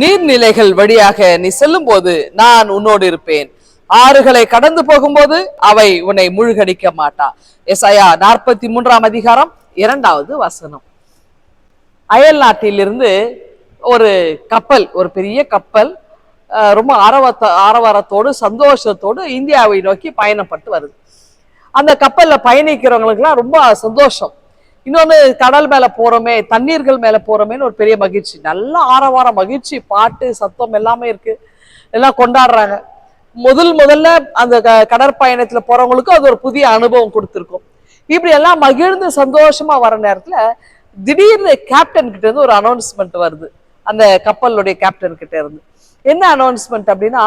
நீர்நிலைகள் வழியாக நீ செல்லும் போது நான் உன்னோடு இருப்பேன். ஆறுகளை கடந்து போகும்போது அவை உன்னை முழுகடிக்க மாட்டா. எஸ்ஐயா நாற்பத்தி மூன்றாம் அதிகாரம் இரண்டாவது வசனம். அயல் நாட்டிலிருந்து ஒரு கப்பல் ஒரு பெரிய கப்பல் ரொம்ப ஆரவத்த ஆரவாரத்தோடு சந்தோஷத்தோடு இந்தியாவை நோக்கி பயணப்பட்டு வருது. அந்த கப்பலில் பயணிக்கிறவங்களுக்குலாம் ரொம்ப சந்தோஷம். இன்னொன்று கடல் மேலே போகிறோமே தண்ணீர்கள் மேலே போகிறோமேன்னு ஒரு பெரிய மகிழ்ச்சி. நல்ல ஆரவார மகிழ்ச்சி பாட்டு சத்தம் எல்லாமே இருக்குது எல்லாம் கொண்டாடுறாங்க. முதல் முதல்ல அந்த க- கடற்பயணத்தில் போகிறவங்களுக்கு அது ஒரு புதிய அனுபவம் கொடுத்துருக்கும். இப்படி எல்லாம் மகிழ்ந்து சந்தோஷமாக வர நேரத்தில் திடீர்னு கேப்டன் கிட்ட இருந்து ஒரு அனௌன்ஸ்மெண்ட் வருது. அந்த கப்பலுடைய கேப்டன் கிட்ட இருந்து. என்ன அனௌன்ஸ்மெண்ட் அப்படின்னா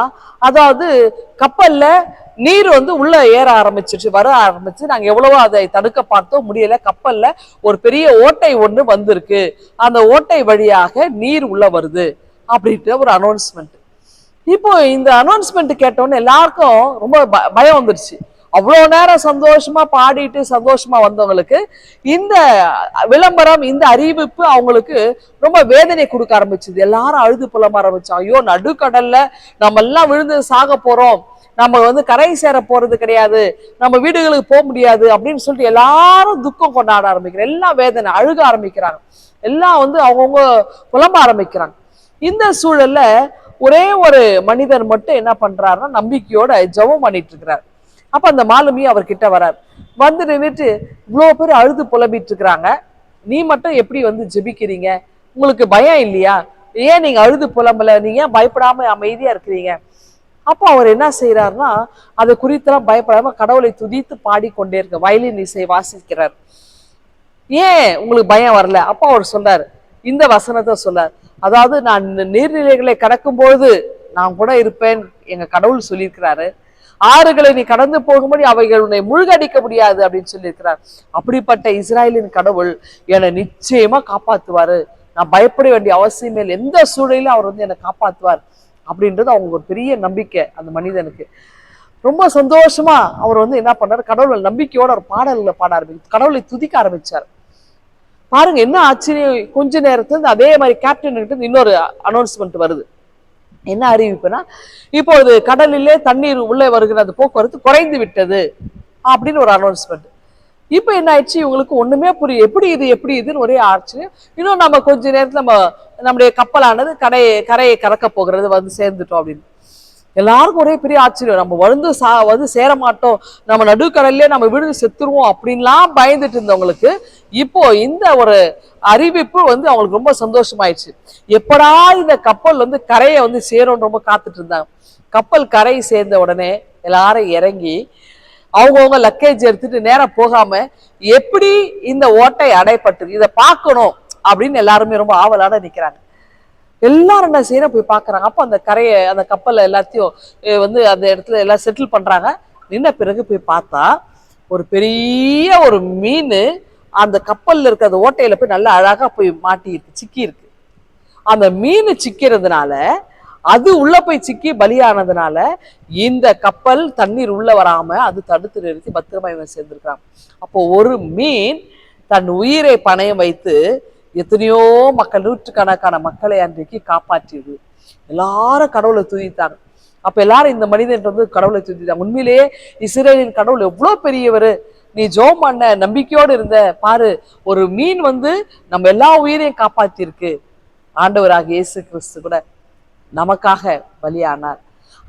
அதாவது கப்பல்ல நீர் வந்து உள்ள ஏற ஆரம்பிச்சிருச்சு வர ஆரம்பிச்சு நாங்க எவ்வளவோ அதை தடுக்க பார்த்தோம் முடியல. கப்பல்ல ஒரு பெரிய ஓட்டை ஒண்ணு வந்திருக்கு. அந்த ஓட்டை வழியாக நீர் உள்ள வருது அப்படின்ற ஒரு அனௌன்ஸ்மெண்ட் இப்போ இந்த அனௌன்ஸ்மெண்ட் கேட்டோன்னு எல்லாருக்கும் ரொம்ப பயம் வந்துருச்சு. அவ்வளோ நேரம் சந்தோஷமா பாடிட்டு சந்தோஷமா வந்தவங்களுக்கு இந்த விளம்பரம் இந்த அறிவிப்பு அவங்களுக்கு ரொம்ப வேதனை கொடுக்க ஆரம்பிச்சது. எல்லாரும் அழுது புலம்ப ஆரம்பிச்சோம். ஐயோ நடுக்கடல்ல நம்ம எல்லாம் விழுந்து சாக போறோம். நம்ம வந்து கரை சேர போறது கிடையாது. நம்ம வீடுகளுக்கு போக முடியாது அப்படின்னு சொல்லிட்டு எல்லாரும் துக்கம் கொண்டாட ஆரம்பிக்கிறாங்க. எல்லாம் வேதனை அழுக ஆரம்பிக்கிறாங்க. எல்லாம் வந்து அவங்கவுங்க புலம்ப ஆரம்பிக்கிறாங்க. இந்த சூழல்ல ஒரே ஒரு மனிதர் மட்டும் என்ன பண்றாருன்னா நம்பிக்கையோட ஜபம் பண்ணிட்டு இருக்கிறார். அப்போ அந்த மாலுமி அவர்கிட்ட வரார். வந்து நின்றுட்டு இவ்வளோ பேர் அழுது புலம்பிட்டு இருக்கிறாங்க. நீ மட்டும் எப்படி வந்து ஜெபிக்கிறீங்க? உங்களுக்கு பயம் இல்லையா? ஏன் நீங்க அழுது புலம்பல? நீங்க ஏன் பயப்படாம அமைதியா இருக்கிறீங்க? அப்போ அவர் என்ன செய்யறாருன்னா அதை குறித்தெல்லாம் பயப்படாம கடவுளை துதித்து பாடிக்கொண்டே இருக்க வயலின் இசை வாசிக்கிறார். ஏன் உங்களுக்கு பயம் வரல? அப்போ அவர் சொன்னார். இந்த வசனத்தை சொன்னார். அதாவது நான் நீர்நிலைகளை கடக்கும்பொழுது நான் கூட இருப்பேன் எங்க கடவுள் சொல்லியிருக்கிறாரு. ஆறுகளை நீ கடந்து போகும்படி அவைகள் உன்னை முழுகடிக்க முடியாது அப்படின்னு சொல்லியிருக்கிறார். அப்படிப்பட்ட இஸ்ராயலின் கடவுள் என்னை நிச்சயமா காப்பாத்துவாரு. நான் பயப்பட வேண்டிய அவசியமே இல்லை. எந்த சூழலிலும் அவர் வந்து என்னை காப்பாத்துவார் அப்படின்றது அவங்க ஒரு பெரிய நம்பிக்கை அந்த மனிதனுக்கு. ரொம்ப சந்தோஷமா அவர் வந்து என்ன பண்ணாரு? கடவுள் நம்பிக்கையோட ஒரு பாடல்களை பாட ஆரம்பிச்சு கடவுளை துதிக்க ஆரம்பிச்சார். பாருங்க என்ன ஆச்சரியம்? கொஞ்ச நேரத்துல இருந்து அதே மாதிரி கேப்டன் இன்னொரு அனௌன்ஸ்மெண்ட் வருது. என்ன அறிவிப்புனா இப்பொழுது கடலிலே தண்ணீர் உள்ளே வருகிற அந்த போக்குவரத்து குறைந்து விட்டது அப்படின்னு ஒரு அனௌன்ஸ்மெண்ட் இப்போ என்ன ஆயிடுச்சு? இவங்களுக்கு ஒண்ணுமே புரியும் எப்படி இது எப்படி இதுன்னு ஒரே ஆச்சரியம். இன்னும் நம்ம கொஞ்ச நேரத்துல நம்ம நம்முடைய கப்பலானது கரையை கரையை கறக்க போகிறது வந்து சேர்ந்துட்டோம் அப்படின்னு. எல்லாருக்கும் ஒரே பெரிய ஆச்சரியம். நம்ம வந்து சா வந்து சேர மாட்டோம் நம்ம நடுக்கடல்லே நம்ம விழுந்து செத்துருவோம் அப்படின்லாம் பயந்துட்டு இருந்தவங்களுக்கு இப்போ இந்த ஒரு அறிவிப்பு வந்து அவங்களுக்கு ரொம்ப சந்தோஷமாயிடுச்சு. எப்படா இந்த கப்பல் வந்து கரையை வந்து சேரும்னு ரொம்ப காத்துட்டு இருந்தாங்க. கப்பல் கரை சேர்ந்த உடனே எல்லாரும் இறங்கி அவங்கவுங்க லக்கேஜ் எடுத்துட்டு நேரம் போகாம எப்படி இந்த ஓட்டை அடைப்பட்டு இதை பார்க்கணும் அப்படின்னு எல்லாருமே ரொம்ப ஆவலான நிக்கிறாங்க. எல்லாரும் என்ன செய்யணும் போய் பாக்குறாங்க. அப்போ அந்த கரையை அந்த கப்பலை எல்லாத்தையும் வந்து அந்த இடத்துல எல்லாம் செட்டில் பண்றாங்க. நின்ன பிறகு போய் பார்த்தா ஒரு பெரிய ஒரு மீன் அந்த கப்பல்ல இருக்க அந்த ஓட்டையில போய் நல்லா அழகா போய் மாட்டி இருக்கு சிக்கி இருக்கு. அந்த மீன் சிக்கிறதுனால அது உள்ள போய் சிக்கி பலியானதுனால இந்த கப்பல் தண்ணீர் உள்ள வராம அது தடுத்து நிறுத்தி பத்திரமா இவன் சேர்ந்திருக்கிறான். அப்போ ஒரு மீன் தன் உயிரை பணயம் வைத்து எத்தனையோ மக்கள் நூற்றுக்கணக்கான மக்களை அன்றைக்கு காப்பாற்றியது. எல்லாரும் கடவுளை துதித்தாங்க. அப்ப எல்லாரும் இந்த மனிதன் வந்து கடவுளை துதித்தாங்க. உண்மையிலேயே இஸ்ரேலின் கடவுள் எவ்வளவு பெரியவர். நீ ஜோம் பண்ண நம்பிக்கையோடு இருந்த பாரு ஒரு மீன் வந்து நம்ம எல்லா உயிரையும் காப்பாத்திருக்கு ஆண்டவராக இயேசு கிறிஸ்து கூட நமக்காக பலியானார்.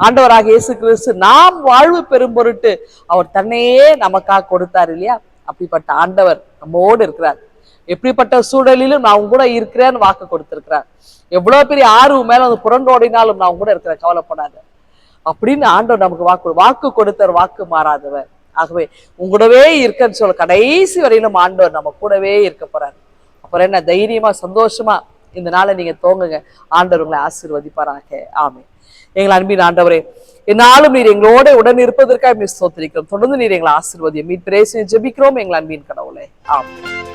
ஆண்டவராக இயேசு கிறிஸ்து நாம் வாழ்வு பெறும் பொருட்டு அவர் தன்னையே நமக்காக கொடுத்தார் இல்லையா? அப்படிப்பட்ட ஆண்டவர் நம்மோடு இருக்கிறார். எப்படிப்பட்ட சூழலிலும் நான் கூட இருக்கிறேன்னு வாக்கு கொடுத்திருக்கிறார் எவ்வளவு பெரிய ஆர்வம் மேல அந்த புரண்டோடினாலும் நான் கூட இருக்கிறேன் கவலைப்படாத. அப்படின்னு ஆண்டவர் நமக்கு வாக்கு வாக்கு கொடுத்தவர் வாக்கு மாறாதவர். ஆகவே உங்கூடவே இருக்கன்னு சொல்ல கடைசி வரையிலும் ஆண்டவர் நம்ம கூடவே இருக்க போறார். அப்புறம் என்ன தைரியமா சந்தோஷமா இந்த நாளை நீங்க தோங்குங்க ஆண்டவர் உங்களை ஆசீர்வதிப்பாராக. ஆமே எங்களை அன்பின் ஆண்டவரே என்னாலும் நீர் எங்களோட உடன் இருப்பதற்காக மீ ஸ்தோத்திரிக்கிறோம். தொடர்ந்து நீர் எங்களை ஆசீர்வதியும் மீட் பிரேசினை ஜெபிக்கிறோம் எங்களை அன்பின் கடவுளே. ஆமே